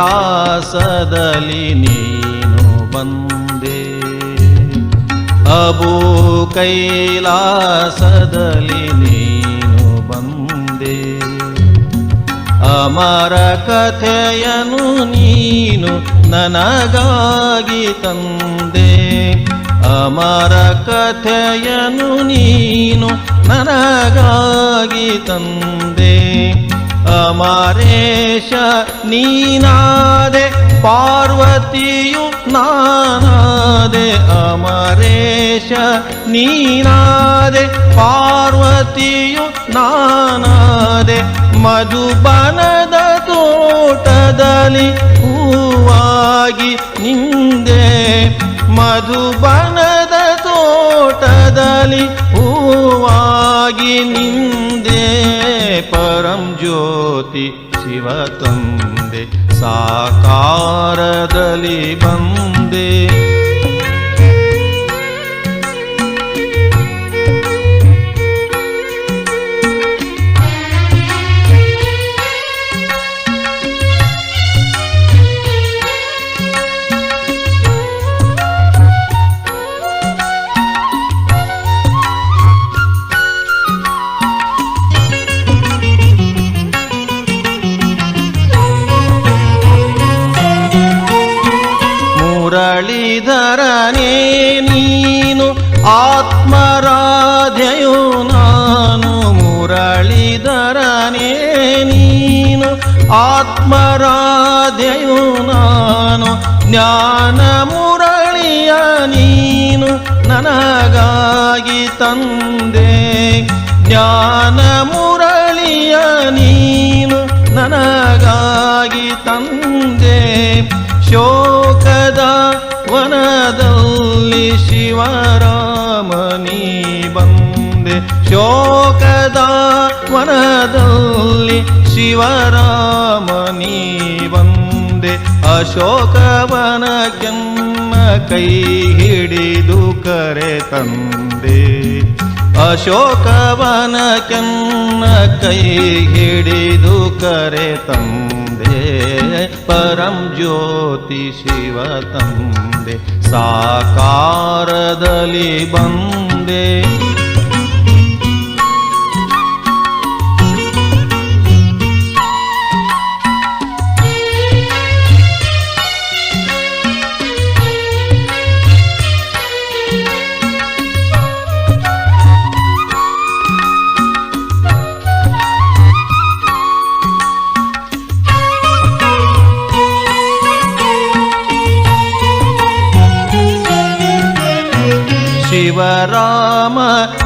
ಕೈಲಾಸದಲ್ಲಿ ನೀನು ಬಂದೆ. ಅಬು ಕೈಲಾಸದಲ್ಲಿ ನೀನು ಬಂದೆ. ಅಮರ ಕಥೆಯನು ನೀನು ನನಗಾಗಿ ತಂದೆ. ಅಮರ ಕಥೆಯನು ನೀನು ನನಗಾಗಿ ತಂದೆ. ಅಮರೇಶ ನೀನಾದೆ ಪಾರ್ವತಿಯು ನಾನಾದೆ. ಅಮರೇಶ ನೀನಾದೆ ಪಾರ್ವತಿಯು ನಾನಾದೆ. ಮಧುಬನದ ತೋಟದಲ್ಲಿ ಹೂವಾಗಿ ನಿಂದೆ. ಮಧುಬನದ ತೋಟದಲ್ಲಿ ಹೂವಾಗಿ ನಿಂದೆ ಪರಂ ಜ್ಯೋತಿ ಶಿವ ತಂದೆ ಸಾಕಾರದಲ್ಲಿ ಬಂದೆ. ನನಗಾಗಿ ತಂದೆ. ಶೋಕದ ವನದಲ್ಲಿ ಶಿವರಾಮನಿ ಬಂದೆ. ಶೋಕದ ವನದಲ್ಲಿ ಶಿವರಾಮನಿ ಬಂದೆ. ಅಶೋಕವನ ಕೆಮ್ಮ ಕೈ ಹಿಡಿದು ಕರೆ ತಂದೆ. ಅಶೋಕವನ ಕೆನ್ನ ಕೈ ಹಿಡಿದು ಕರೆ ತಂದೆ. ಪರಂ ಜ್ಯೋತಿ ಶಿವ ತಂದೆ ಸಾಕಾರದಲ್ಲಿ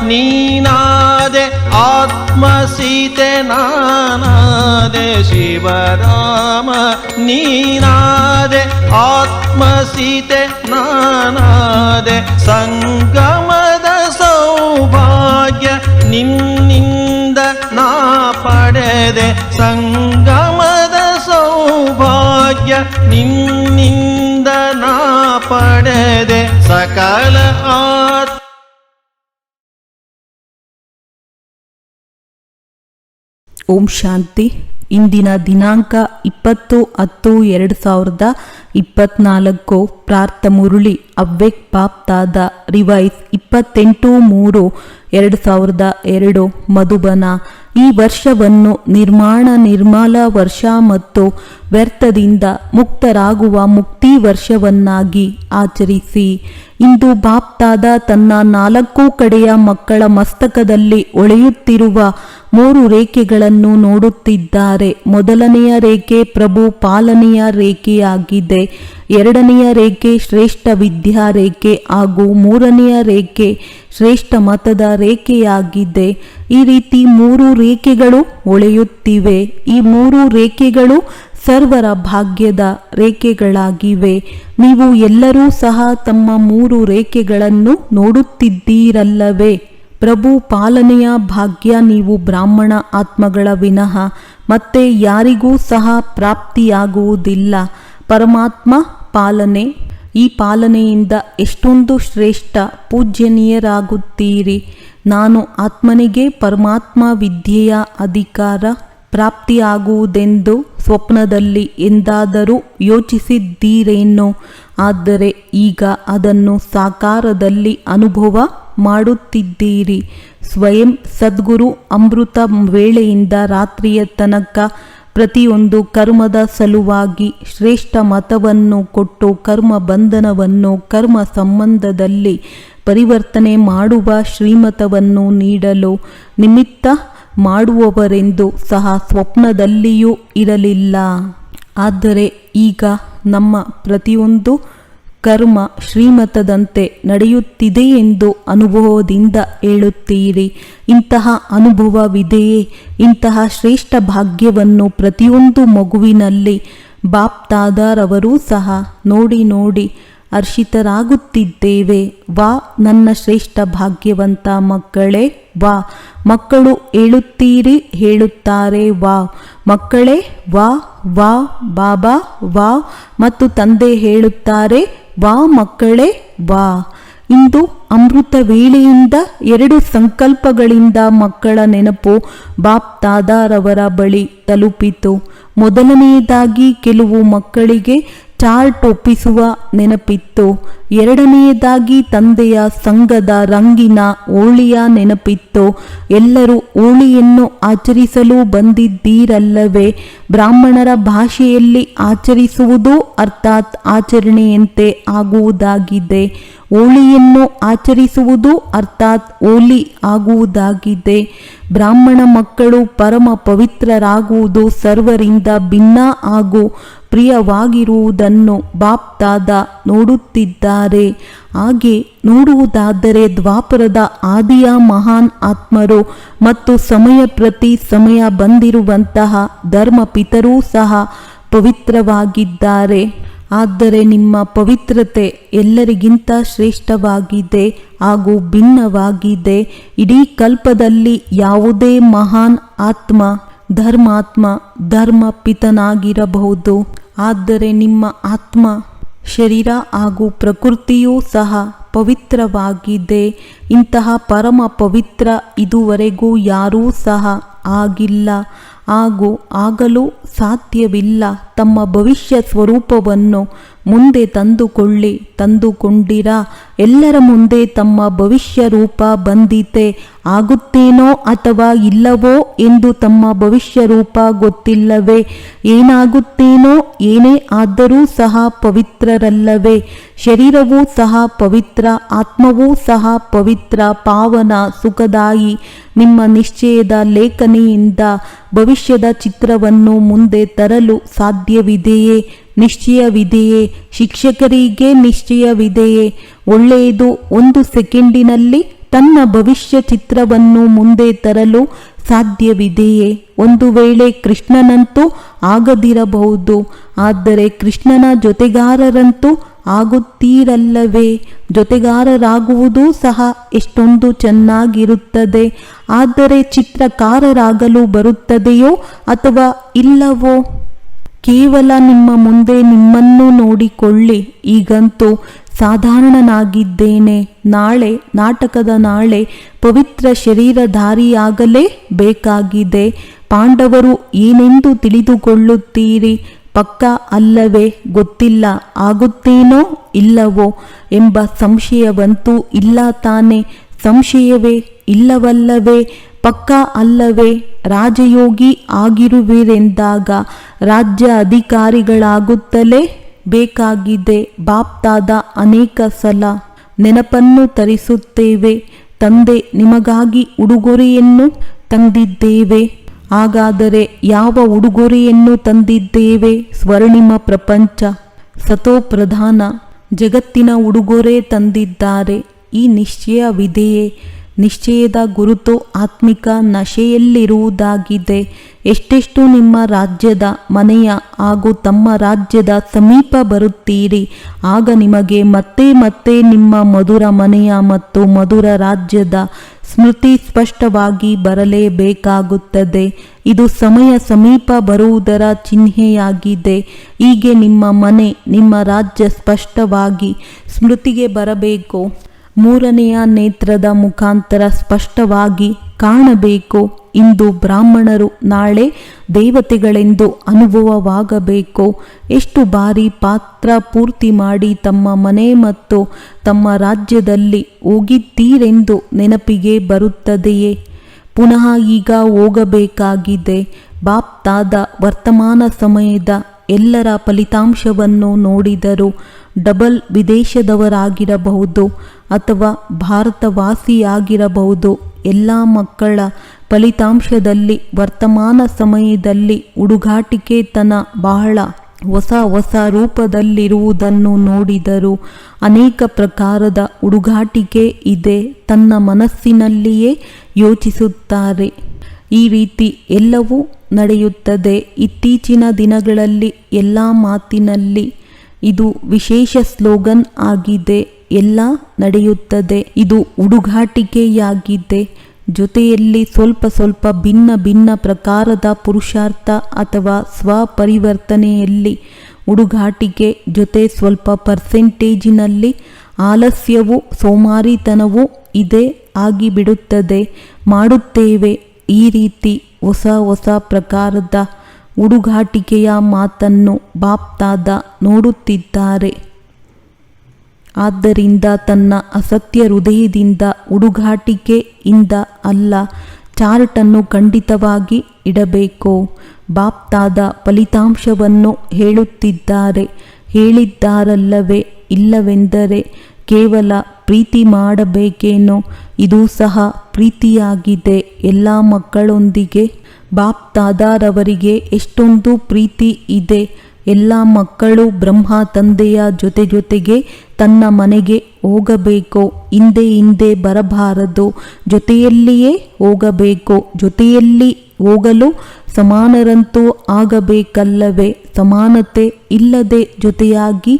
ನೀನಾದೆ ಆತ್ಮ ಸೀತೆ ನಾನಾದೆ ಶಿವರಾಮ. ನೀನಾದೆ ಆತ್ಮ ಸೀತೆ ನಾನಾದೆ ಸಂಗಮದ ಸೌಭಾಗ್ಯ ನಿನ್ನಿಂದ ನಾ ಪಡೆದೆ. ಸಂಗಮದ ಸೌಭಾಗ್ಯ ನಿನ್ನಿಂದ ನಾ ಪಡೆದೆ. ಸಕಲ ಆತ್ ಓಂ ಶಾಂತಿ. ಇಂದಿನ ದಿನಾಂಕ ಇಪ್ಪತ್ತು ಹತ್ತು ಎರಡು ಸಾವಿರದ ಇಪ್ಪತ್ನಾಲ್ಕು. ಪ್ರಾರ್ಥ ಮುರುಳಿ ಅವ್ವೆಕ್ ಬಾಪ್ತಾದ ರಿವೈಸ್ ಇಪ್ಪ ಇಪ್ಪತ್ತೆಂಟು ಮೂರು ಎರಡು ಸಾವಿರದ ಎರಡು ಮಧುಬನ. ಈ ವರ್ಷವನ್ನು ನಿರ್ಮಾಣ ನಿರ್ಮಲ ವರ್ಷ ಮತ್ತು ವ್ಯರ್ಥದಿಂದ ಮುಕ್ತರಾಗುವ ಮುಕ್ತಿ ವರ್ಷವನ್ನಾಗಿ ಆಚರಿಸಿ. ಇಂದು ಬಾಪ್ತಾದ ತನ್ನ ನಾಲ್ಕು ಕಡೆಯ ಮಕ್ಕಳ ಮಸ್ತಕದಲ್ಲಿ ಒಳೆಯುತ್ತಿರುವ ಮೂರು ರೇಖೆಗಳನ್ನು ನೋಡುತ್ತಿದ್ದಾರೆ. ಮೊದಲನೆಯ ರೇಖೆ ಪ್ರಭು, ಪಾಲನೆಯ ರೇಖೆಯಾಗಿದೆ. ಎರಡನೆಯ ರೇಖೆ ಶ್ರೇಷ್ಠ ವಿದ್ಯಾ ರೇಖೆ ಹಾಗೂ ಮೂರನೆಯ ರೇಖೆ ಶ್ರೇಷ್ಠ ಮತದ ರೇಖೆಯಾಗಿದೆ. ಈ ರೀತಿ ಮೂರು ರೇಖೆಗಳು ಒಳೆಯುತ್ತಿವೆ. ಈ ಮೂರು ರೇಖೆಗಳು ಸರ್ವರ ಭಾಗ್ಯದ ರೇಖೆಗಳಾಗಿವೆ. ನೀವು ಎಲ್ಲರೂ ಸಹ ತಮ್ಮ ಮೂರು ರೇಖೆಗಳನ್ನು ನೋಡುತ್ತಿದ್ದೀರಲ್ಲವೇ? ಪ್ರಭು ಪಾಲನೆಯ ಭಾಗ್ಯ ನೀವು ಬ್ರಾಹ್ಮಣ ಆತ್ಮಗಳ ವಿನಃ ಮತ್ತೆ ಯಾರಿಗೂ ಸಹ ಪ್ರಾಪ್ತಿಯಾಗುವುದಿಲ್ಲ. ಪರಮಾತ್ಮ ಪಾಲನೆ. ಈ ಪಾಲನೆಯಿಂದ ಎಷ್ಟೊಂದು ಶ್ರೇಷ್ಠ ಪೂಜ್ಯನೀಯರಾಗುತ್ತೀರಿ. ನಾನು ಆತ್ಮನಿಗೆ ಪರಮಾತ್ಮ ವಿದ್ಯೆಯ ಅಧಿಕಾರ ಪ್ರಾಪ್ತಿಯಾಗುವುದೆಂದು ಸ್ವಪ್ನದಲ್ಲಿ ಎಂದಾದರೂ ಯೋಚಿಸಿದ್ದೀರೇನೋ? ಆದರೆ ಈಗ ಅದನ್ನು ಸಾಕಾರದಲ್ಲಿ ಅನುಭವ ಮಾಡುತ್ತಿದ್ದೀರಿ. ಸ್ವಯಂ ಸದ್ಗುರು ಅಮೃತ ವೇಳೆಯಿಂದ ರಾತ್ರಿಯ ತನಕ ಪ್ರತಿಯೊಂದು ಕರ್ಮದ ಸಲುವಾಗಿ ಶ್ರೇಷ್ಠ ಮತವನ್ನು ಕೊಟ್ಟು ಕರ್ಮ ಬಂಧನವನ್ನು ಕರ್ಮ ಸಂಬಂಧದಲ್ಲಿ ಪರಿವರ್ತನೆ ಮಾಡುವ ಶ್ರೀಮತವನ್ನು ನೀಡಲು ನಿಮಿತ್ತ ಮಾಡುವವರೆಂದು ಸಹ ಸ್ವಪ್ನದಲ್ಲಿಯೂ ಇರಲಿಲ್ಲ. ಆದರೆ ಈಗ ನಮ್ಮ ಪ್ರತಿಯೊಂದು ಕರ್ಮ ಶ್ರೀಮತದಂತೆ ನಡೆಯುತ್ತಿದೆ ಎಂದು ಅನುಭವದಿಂದ ಹೇಳುತ್ತೀರಿ. ಇಂತಹ ಅನುಭವವಿದೆಯೇ? ಇಂತಹ ಶ್ರೇಷ್ಠ ಭಾಗ್ಯವನ್ನು ಪ್ರತಿಯೊಂದು ಮಗುವಿನಲ್ಲಿ ಬಾಪ್ತಾದಾರವರೂ ಸಹ ನೋಡಿ ನೋಡಿ ಹರ್ಷಿತರಾಗುತ್ತಿದ್ದೇವೆ. ವಾ, ನನ್ನ ಶ್ರೇಷ್ಠ ಭಾಗ್ಯವಂತ ಮಕ್ಕಳೇ, ವಾ, ಮಕ್ಕಳು ಹೇಳುತ್ತೀರಿ ಹೇಳುತ್ತಾರೆ, ವಾ, ಮಕ್ಕಳೇ, ವಾ ವಾ, ಬಾಬಾ, ವಾ, ಮತ್ತು ತಂದೆ ಹೇಳುತ್ತಾರೆ, ವಾ, ಮಕ್ಕಳೇ, ವಾ. ಇಂದು ಅಮೃತ ವೇಳೆಯಿಂದ ಎರಡು ಸಂಕಲ್ಪಗಳಿಂದ ಮಕ್ಕಳ ನೆನಪು ಬಾಪ್ ತಾದಾರವರ ಬಳಿ ತಲುಪಿತು. ಮೊದಲನೆಯದಾಗಿ ಕೆಲವು ಮಕ್ಕಳಿಗೆ ಚಾರ್ಟ್ ಒಪ್ಪಿಸುವ ನೆನಪಿತ್ತು. ಎರಡನೆಯದಾಗಿ ತಂದೆಯ ಸಂಘದ ರಂಗಿನ ಓಳಿಯ ನೆನಪಿತ್ತು. ಎಲ್ಲರೂ ಓಳಿಯನ್ನು ಆಚರಿಸಲು ಬಂದಿದ್ದೀರಲ್ಲವೇ? ಬ್ರಾಹ್ಮಣರ ಭಾಷೆಯಲ್ಲಿ ಆಚರಿಸುವುದು ಅರ್ಥಾತ್ ಆಚರಣೆಯಂತೆ ಆಗುವುದಾಗಿದೆ. ಹೋಳಿಯನ್ನು ಆಚರಿಸುವುದು ಅರ್ಥಾತ್ ಓಲಿ ಆಗುವುದಾಗಿದೆ. ಬ್ರಾಹ್ಮಣ ಮಕ್ಕಳು ಪರಮ ಪವಿತ್ರರಾಗುವುದು ಸರ್ವರಿಂದ ಭಿನ್ನ ಹಾಗೂ ಪ್ರಿಯವಾಗಿರುವುದನ್ನು ಬಾಪ್ತಾದ ನೋಡುತ್ತಿದ್ದಾರೆ. ಹಾಗೆ ನೋಡುವುದಾದರೆ ದ್ವಾಪರದ ಆದಿಯ ಮಹಾನ್ ಆತ್ಮರು ಮತ್ತು ಸಮಯ ಪ್ರತಿ ಸಮಯ ಬಂದಿರುವಂತಹ ಧರ್ಮಪಿತರೂ ಸಹ ಪವಿತ್ರವಾಗಿದ್ದಾರೆ. ಆದರೆ ನಿಮ್ಮ ಪವಿತ್ರತೆ ಎಲ್ಲರಿಗಿಂತ ಶ್ರೇಷ್ಠವಾಗಿದೆ ಹಾಗೂ ಭಿನ್ನವಾಗಿದೆ. ಇಡೀ ಕಲ್ಪದಲ್ಲಿ ಯಾವುದೇ ಮಹಾನ್ ಆತ್ಮ, ಧರ್ಮಾತ್ಮ ಧರ್ಮ ಪಿತನಾಗಿರಬಹುದು ಆದರೆ ನಿಮ್ಮ ಆತ್ಮ, ಶರೀರ ಹಾಗೂ ಪ್ರಕೃತಿಯೂ ಸಹ ಪವಿತ್ರವಾಗಿದೆ. ಇಂತಹ ಪರಮ ಪವಿತ್ರ ಇದುವರೆಗೂ ಯಾರೂ ಸಹ ಆಗಿಲ್ಲ. ಹಾಗೂ ಆಗಲು ಸಾಧ್ಯವಿಲ್ಲ ತಮ್ಮ ಭವಿಷ್ಯ ಸ್ವರೂಪವನ್ನು ಮುಂದೆ ತಂದುಕೊಳ್ಳಿ, ತಂದುಕೊಂಡಿರ. ಎಲ್ಲರ ಮುಂದೆ ತಮ್ಮ ಭವಿಷ್ಯ ರೂಪ ಬಂದಿತೆ. ಆಗುತ್ತೇನೋ ಅಥವಾ ಇಲ್ಲವೋ ಎಂದು ತಮ್ಮ ಭವಿಷ್ಯ ರೂಪ ಗೊತ್ತಿಲ್ಲವೇ. ಏನಾಗುತ್ತೇನೋ ಏನೇ ಆದರೂ ಸಹ ಪವಿತ್ರರಲ್ಲವೇ. ಶರೀರವೂ ಸಹ ಪವಿತ್ರ, ಆತ್ಮವೂ ಸಹ ಪವಿತ್ರ, ಪಾವನ ಸುಖದಾಯಿ. ನಿಮ್ಮ ನಿಶ್ಚಯದ ಲೇಖನಿಯಿಂದ ಭವಿಷ್ಯದ ಚಿತ್ರವನ್ನು ಮುಂದೆ ತರಲು ಸಾಧ್ಯವಿದೆಯೇ? ನಿಶ್ಚಯವಿದೆಯೇ ಶಿಕ್ಷಕರಿಗೆ ನಿಶ್ಚಯವಿದೆಯೇ ಒಳ್ಳೆಯದು ಒಂದು ಸೆಕೆಂಡಿನಲ್ಲಿ ತನ್ನ ಭವಿಷ್ಯ ಚಿತ್ರವನ್ನು ಮುಂದೆ ತರಲು ಸಾಧ್ಯವಿದೆಯೇ ಒಂದು ವೇಳೆ ಕೃಷ್ಣನಂತೂ ಆಗದಿರಬಹುದು. ಆದರೆ ಕೃಷ್ಣನ ಜೊತೆಗಾರರಂತೂ ಆಗುತ್ತೀರಲ್ಲವೇ? ಜೊತೆಗಾರರಾಗುವುದೂ ಸಹ ಎಷ್ಟೊಂದು ಚೆನ್ನಾಗಿರುತ್ತದೆ. ಆದರೆ ಚಿತ್ರಕಾರರಾಗಲು ಬರುತ್ತದೆಯೋ ಅಥವಾ ಇಲ್ಲವೋ? ಕೇವಲ ನಿಮ್ಮ ಮುಂದೆ ನಿಮ್ಮನ್ನು ನೋಡಿಕೊಳ್ಳಿ. ಈಗಂತೂ ಸಾಧಾರಣನಾಗಿದ್ದೇನೆ. ನಾಳೆ, ನಾಟಕದ ನಾಳೆ ಪವಿತ್ರ ಶರೀರಧಾರಿಯಾಗಲೇ ಬೇಕಾಗಿದೆ. ಪಾಂಡವರು ಏನೆಂದು ತಿಳಿದುಕೊಳ್ಳುತ್ತೀರಿ? ಪಕ್ಕ ಅಲ್ಲವೇ ಗೊತ್ತಿಲ್ಲ. ಆಗುತ್ತೇನೋ ಇಲ್ಲವೋ ಎಂಬ ಸಂಶಯವಂತೂ ಇಲ್ಲ ತಾನೆ. ಸಂಶಯವೇ ಇಲ್ಲವಲ್ಲವೇ? ಪಕ್ಕ ಅಲ್ಲವೇ? ರಾಜಯೋಗಿ ಆಗಿರುವಿರೆಂದಾಗ ರಾಜ್ಯ ಅಧಿಕಾರಿಗಳಾಗುತ್ತಲೇ ಬೇಕಾಗಿದೆ ಬಾಪ್ತಾದ ಅನೇಕ ಸಲ ನೆನಪನ್ನು ತರಿಸುತ್ತೇವೆ. ತಂದೆ, ನಿಮಗಾಗಿ ಉಡುಗೊರೆಯನ್ನು ತಂದಿದ್ದೇವೆ. ಹಾಗಾದರೆ ಯಾವ ಉಡುಗೊರೆಯನ್ನು ತಂದಿದ್ದೇವೆ? ಸ್ವರ್ಣಿಮ ಪ್ರಪಂಚ ಸತೋ ಪ್ರಧಾನ ಜಗತ್ತಿನ ಉಡುಗೊರೆ ತಂದಿದ್ದಾರೆ. ಈ ನಿಶ್ಚಯವಿದೆಯೇ? ನಿಶ್ಚಯದ ಗುರುತು ಆತ್ಮಿಕ ನಶೆಯಲ್ಲಿರುವುದಾಗಿದೆ. ಎಷ್ಟೆಷ್ಟು ನಿಮ್ಮ ರಾಜ್ಯದ ಮನೆಯ ಹಾಗೂ ತಮ್ಮ ರಾಜ್ಯದ ಸಮೀಪ ಬರುತ್ತೀರಿ, ಆಗ ನಿಮಗೆ ಮತ್ತೆ ಮತ್ತೆ ನಿಮ್ಮ ಮಧುರ ಮನೆಯ ಮತ್ತು ಮಧುರ ರಾಜ್ಯದ ಸ್ಮೃತಿ ಸ್ಪಷ್ಟವಾಗಿ ಬರಲೇಬೇಕಾಗುತ್ತದೆ. ಇದು ಸಮಯ ಸಮೀಪ ಬರುವುದರ ಚಿಹ್ನೆಯಾಗಿದೆ. ಹೀಗೆ ನಿಮ್ಮ ಮನೆ, ನಿಮ್ಮ ರಾಜ್ಯ ಸ್ಪಷ್ಟವಾಗಿ ಸ್ಮೃತಿಗೆ ಬರಬೇಕು. ಮೂರನೆಯ ನೇತ್ರದ ಮುಖಾಂತರ ಸ್ಪಷ್ಟವಾಗಿ ಕಾಣಬೇಕು. ಇಂದು ಬ್ರಾಹ್ಮಣರು ನಾಳೆ ದೇವತೆಗಳೆಂದು ಅನುಭವವಾಗಬೇಕು. ಎಷ್ಟು ಬಾರಿ ಪಾತ್ರ ಪೂರ್ತಿ ಮಾಡಿ ತಮ್ಮ ಮನೆ ಮತ್ತು ತಮ್ಮ ರಾಜ್ಯದಲ್ಲಿ ಹೋಗಿದ್ದೀರೆಂದು ನೆನಪಿಗೆ ಬರುತ್ತದೆಯೇ? ಪುನಃ ಈಗ ಹೋಗಬೇಕಾಗಿದೆ. ಬಾಪ್ತಾದ ವರ್ತಮಾನ ಸಮಯದ ಎಲ್ಲರ ಫಲಿತಾಂಶವನ್ನು ನೋಡಿದರು. ಡಬಲ್ ವಿದೇಶದವರಾಗಿರಬಹುದು ಅಥವಾ ಭಾರತವಾಸಿಯಾಗಿರಬಹುದು. ಎಲ್ಲ ಮಕ್ಕಳ ಫಲಿತಾಂಶದಲ್ಲಿ, ವರ್ತಮಾನ ಸಮಯದಲ್ಲಿ ಹುಡುಗಾಟಿಕೆತನ ಬಹಳ ಹೊಸ ಹೊಸ ರೂಪದಲ್ಲಿರುವುದನ್ನು ನೋಡಿದರು ಅನೇಕ ಪ್ರಕಾರದ ಹುಡುಗಾಟಿಕೆ ಇದೆ ತನ್ನ ಮನಸ್ಸಿನಲ್ಲಿಯೇ ಯೋಚಿಸುತ್ತಾರೆ. ಈ ರೀತಿ ಎಲ್ಲವೂ ನಡೆಯುತ್ತದೆ. ಇತ್ತೀಚಿನ ದಿನಗಳಲ್ಲಿ ಎಲ್ಲ ಮಾತಿನಲ್ಲಿ ಇದು ವಿಶೇಷ ಸ್ಲೋಗನ್ ಆಗಿದೆ. ಎಲ್ಲ ನಡೆಯುತ್ತದೆ. ಇದು ಹುಡುಗಾಟಿಕೆಯಾಗಿದೆ ಜೊತೆಯಲ್ಲಿ ಸ್ವಲ್ಪ ಸ್ವಲ್ಪ ಭಿನ್ನ ಭಿನ್ನ ಪ್ರಕಾರದ ಪುರುಷಾರ್ಥ ಅಥವಾ ಸ್ವಪರಿವರ್ತನೆಯಲ್ಲಿ ಹುಡುಗಾಟಿಕೆ ಜೊತೆ ಸ್ವಲ್ಪ ಪರ್ಸೆಂಟೇಜಿನಲ್ಲಿ ಆಲಸ್ಯವು ಸೋಮಾರಿತನವೂ ಇದೆ ಆಗಿಬಿಡುತ್ತದೆ. ಮಾಡುತ್ತೇವೆ ಈ ರೀತಿ ಹೊಸ ಹೊಸ ಪ್ರಕಾರದ ಹುಡುಗಾಟಿಕೆಯ ಮಾತನ್ನು ಬಾಪ್ತಾದ ನೋಡುತ್ತಿದ್ದಾರೆ. ಆದ್ದರಿಂದ ತನ್ನ ಅಸತ್ಯ ಹೃದಯದಿಂದ ಹುಡುಗಾಟಿಕೆಯಿಂದ ಅಲ್ಲ, ಚಾರ್ಟನ್ನು ಖಂಡಿತವಾಗಿ ಇಡಬೇಕು. ಬಾಪ್ತಾದ ಫಲಿತಾಂಶವನ್ನು ಹೇಳುತ್ತಿದ್ದಾರೆ. ಹೇಳಿದ್ದಾರಲ್ಲವೇ, ಇಲ್ಲವೆಂದರೆ ಕೇವಲ ಪ್ರೀತಿ ಮಾಡಬೇಕೇನೋ, ಇದು ಸಹ ಪ್ರೀತಿಯಾಗಿದೆ. ಎಲ್ಲ ಮಕ್ಕಳೊಂದಿಗೆ ಬಾಪ್ತಾದಾರವರಿಗೆ ಎಷ್ಟೊಂದು ಪ್ರೀತಿ ಇದೆ. ಎಲ್ಲ ಮಕ್ಕಳು ಬ್ರಹ್ಮ ತಂದೆಯ ಜೊತೆ ಜೊತೆಗೆ ತನ್ನ ಮನೆಗೆ ಹೋಗಬೇಕು. ಹಿಂದೆ ಹಿಂದೆ ಬರಬಾರದು. ಜೊತೆಯಲ್ಲಿಯೇ ಹೋಗಬೇಕು. ಜೊತೆಯಲ್ಲಿ ಹೋಗಲು ಸಮಾನರಂತೂ ಆಗಬೇಕಲ್ಲವೇ. ಸಮಾನತೆ ಇಲ್ಲದೆ ಜೊತೆಯಾಗಿ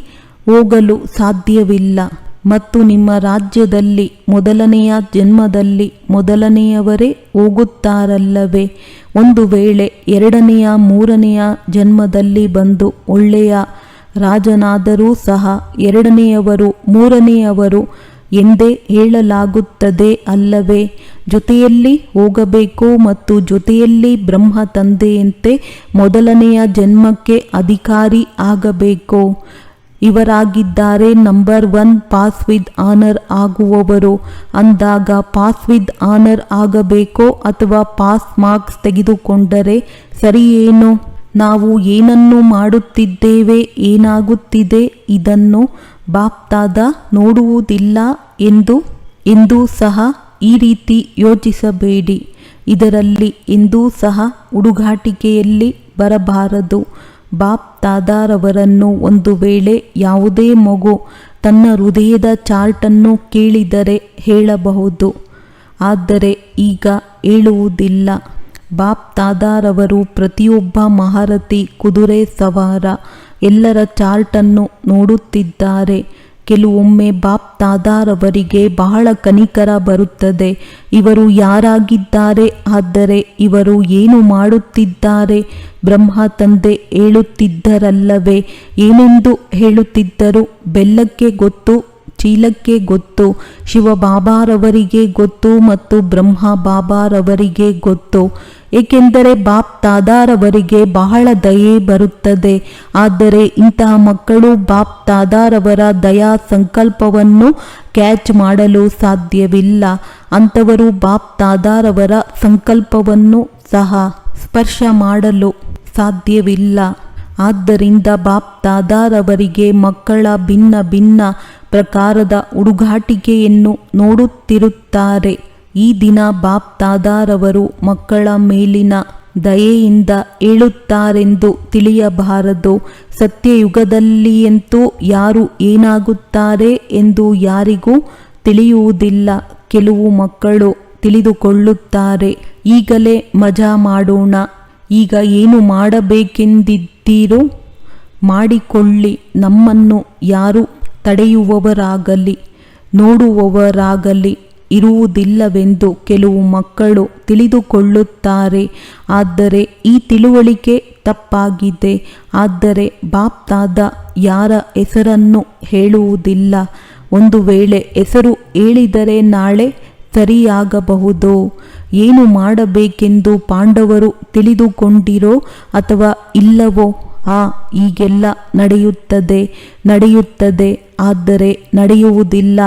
ಹೋಗಲು ಸಾಧ್ಯವಿಲ್ಲ. ಮತ್ತು ನಿಮ್ಮ ರಾಜ್ಯದಲ್ಲಿ, ಮೊದಲನೆಯ ಜನ್ಮದಲ್ಲಿ ಮೊದಲನೆಯವರೇ ಹೋಗುತ್ತಾರಲ್ಲವೇ? ಒಂದು ವೇಳೆ ಎರಡನೆಯ, ಮೂರನೆಯ ಜನ್ಮದಲ್ಲಿ ಬಂದು ಒಳ್ಳೆಯ ರಾಜನಾದರೂ ಸಹ ಎರಡನೆಯವರು, ಮೂರನೆಯವರು ಎಂದೇ ಹೇಳಲಾಗುತ್ತದೆ ಅಲ್ಲವೇ? ಜೊತೆಯಲ್ಲಿ ಹೋಗಬೇಕು ಮತ್ತು ಜೊತೆಯಲ್ಲಿ ಬ್ರಹ್ಮ ತಂದೆಯಂತೆ ಮೊದಲನೆಯ ಜನ್ಮಕ್ಕೆ ಅಧಿಕಾರಿ ಆಗಬೇಕು. ಇವರಾಗಿದ್ದಾರೆ number one pass with honour ಆಗುವವರು. ಅಂದಾಗ ಪಾಸ್ ವಿತ್ ಆನರ್ ಆಗಬೇಕೋ ಅಥವಾ ಪಾಸ್ ಮಾರ್ಕ್ಸ್ ತೆಗೆದುಕೊಂಡರೆ ಸರಿಯೇನು? ನಾವು ಏನನ್ನು ಮಾಡುತ್ತಿದ್ದೇವೆ, ಏನಾಗುತ್ತಿದೆ ಇದನ್ನು ಬಾಪ್ತಾದ ನೋಡುವುದಿಲ್ಲ ಎಂದು, ಎಂದೂ ಸಹ ಈ ರೀತಿ ಯೋಚಿಸಬೇಡಿ. ಇದರಲ್ಲಿ ಎಂದೂ ಸಹ ಹುಡುಗಾಟಿಕೆಯಲ್ಲಿ ಬರಬಾರದು. ಬಾಪ್ ತಾದಾರವರನ್ನು ಒಂದು ವೇಳೆ ಯಾವುದೇ ಮಗು ತನ್ನ ಹೃದಯದ ಚಾರ್ಟನ್ನು ಕೇಳಿದರೆ ಹೇಳಬಹುದು. ಆದರೆ ಈಗ ಹೇಳುವುದಿಲ್ಲ. ಬಾಪ್ ತಾದಾರವರು ಪ್ರತಿಯೊಬ್ಬ ಮಹಾರಥಿ ಕುದುರೆ ಸವಾರ ಎಲ್ಲರ ಚಾರ್ಟನ್ನು ನೋಡುತ್ತಿದ್ದಾರೆ. ಕೆಲವೊಮ್ಮೆ ಬಾಪ್ ತಾದಾರವರಿಗೆ ಬಹಳ ಕನಿಕರ ಬರುತ್ತದೆ. ಇವರು ಯಾರಾಗಿದ್ದಾರೆ? ಆದರೆ ಇವರು ಏನು ಮಾಡುತ್ತಿದ್ದಾರೆ? ಬ್ರಹ್ಮ ತಂದೆ ಹೇಳುತ್ತಿದ್ದರಲ್ಲವೇ? ಏನೆಂದು ಹೇಳುತ್ತಿದ್ದರು? ಬೆಲ್ಲಕ್ಕೆ ಗೊತ್ತು ಚೀಲಕ್ಕೆ ಗೊತ್ತು ಶಿವ ಬಾಬಾರವರಿಗೆ ಗೊತ್ತು ಮತ್ತು ಬ್ರಹ್ಮ ಬಾಬಾರವರಿಗೆ ಗೊತ್ತು. ಏಕೆಂದರೆ ಬಾಪ್ ತಾದಾರವರಿಗೆ ಬಹಳ ದಯೆ ಬರುತ್ತದೆ. ಆದರೆ ಇಂತಹ ಮಕ್ಕಳು ಬಾಪ್ ತಾದಾರವರ ದಯಾ ಸಂಕಲ್ಪವನ್ನು ಕ್ಯಾಚ್ ಮಾಡಲು ಸಾಧ್ಯವಿಲ್ಲ. ಅಂಥವರು ಬಾಪ್ ತಾದಾರವರ ಸಂಕಲ್ಪವನ್ನು ಸಹ ಸ್ಪರ್ಶ ಮಾಡಲು ಸಾಧ್ಯವಿಲ್ಲ. ಆದ್ದರಿಂದ ಬಾಪ್ ತಾದಾರವರಿಗೆ ಮಕ್ಕಳ ಭಿನ್ನ ಭಿನ್ನ ಪ್ರಕಾರದ ಉಡುಗಾಟಿಕೆಯನ್ನು ನೋಡುತ್ತಿರುತ್ತಾರೆ. ಈ ದಿನ ಬಾಪ್ ತಾದಾರವರು ಮಕ್ಕಳ ಮೇಲಿನ ದಯೆಯಿಂದ ಹೇಳುತ್ತಾರೆಂದು ತಿಳಿಯಬಾರದು. ಸತ್ಯಯುಗದಲ್ಲಿಯಂತೂ ಯಾರು ಏನಾಗುತ್ತಾರೆ ಎಂದು ಯಾರಿಗೂ ತಿಳಿಯುವುದಿಲ್ಲ. ಕೆಲವು ಮಕ್ಕಳು ತಿಳಿದುಕೊಳ್ಳುತ್ತಾರೆ, ಈಗಲೇ ಮಜಾ ಮಾಡೋಣ. ಈಗ ಏನು ಮಾಡಬೇಕೆಂದಿದ್ದೀರೋ ಮಾಡಿಕೊಳ್ಳಿ. ನಮ್ಮನ್ನು ಯಾರು ತಡೆಯುವವರಾಗಲಿ, ನೋಡುವವರಾಗಲಿ ಇರುವುದಿಲ್ಲವೆಂದು ಕೆಲವು ಮಕ್ಕಳು ತಿಳಿದುಕೊಳ್ಳುತ್ತಾರೆ. ಆದರೆ ಈ ತಿಳುವಳಿಕೆ ತಪ್ಪಾಗಿದೆ. ಆದರೆ ಬಾಪ್ತಾದ ಯಾರ ಹೆಸರನ್ನು ಹೇಳುವುದಿಲ್ಲ. ಒಂದು ವೇಳೆ ಹೆಸರು ಹೇಳಿದರೆ ನಾಳೆ ಸರಿಯಾಗಬಹುದು. ಏನು ಮಾಡಬೇಕೆಂದು ಪಾಂಡವರು ತಿಳಿದುಕೊಂಡಿರೋ ಅಥವಾ ಇಲ್ಲವೋ? ಆ ಈಗೆಲ್ಲ ನಡೆಯುತ್ತದೆ ನಡೆಯುತ್ತದೆ, ಆದರೆ ನಡೆಯುವುದಿಲ್ಲ.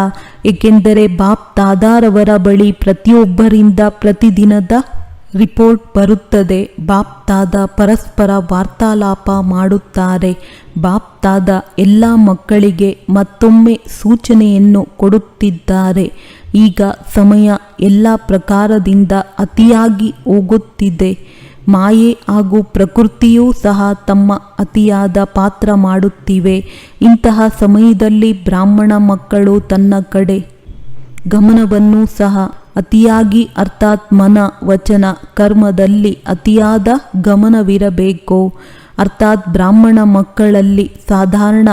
ಏಕೆಂದರೆ ಬಾಪ್ ದಾದಾರವರ ಬಳಿ ಪ್ರತಿಯೊಬ್ಬರಿಂದ ಪ್ರತಿದಿನದ ರಿಪೋರ್ಟ್ ಬರುತ್ತದೆ. ಬಾಪ್ ತಾದ ಪರಸ್ಪರ ವಾರ್ತಾಲಾಪ ಮಾಡುತ್ತಾರೆ. ಬಾಪ್ ತಾದ ಎಲ್ಲ ಮಕ್ಕಳಿಗೆ ಮತ್ತೊಮ್ಮೆ ಸೂಚನೆಯನ್ನು ಕೊಡುತ್ತಿದ್ದಾರೆ. ಈಗ ಸಮಯ ಎಲ್ಲ ಪ್ರಕಾರದಿಂದ ಅತಿಯಾಗಿ ಹೋಗುತ್ತಿದೆ. ಮಾಯೆ ಹಾಗೂ ಪ್ರಕೃತಿಯೂ ಸಹ ತಮ್ಮ ಅತಿಯಾದ ಪಾತ್ರ ಮಾಡುತ್ತಿವೆ. ಇಂತಹ ಸಮಯದಲ್ಲಿ ಬ್ರಾಹ್ಮಣ ಮಕ್ಕಳು ತನ್ನ ಕಡೆ. ಗಮನವನ್ನು ಸಹ ಅತಿಯಾಗಿ ಅರ್ಥಾತ್ ಮನ ವಚನ ಕರ್ಮದಲ್ಲಿ ಅತಿಯಾದ ಗಮನವಿರಬೇಕು. ಅರ್ಥಾತ್ ಬ್ರಾಹ್ಮಣ ಮಕ್ಕಳಲ್ಲಿ ಸಾಧಾರಣ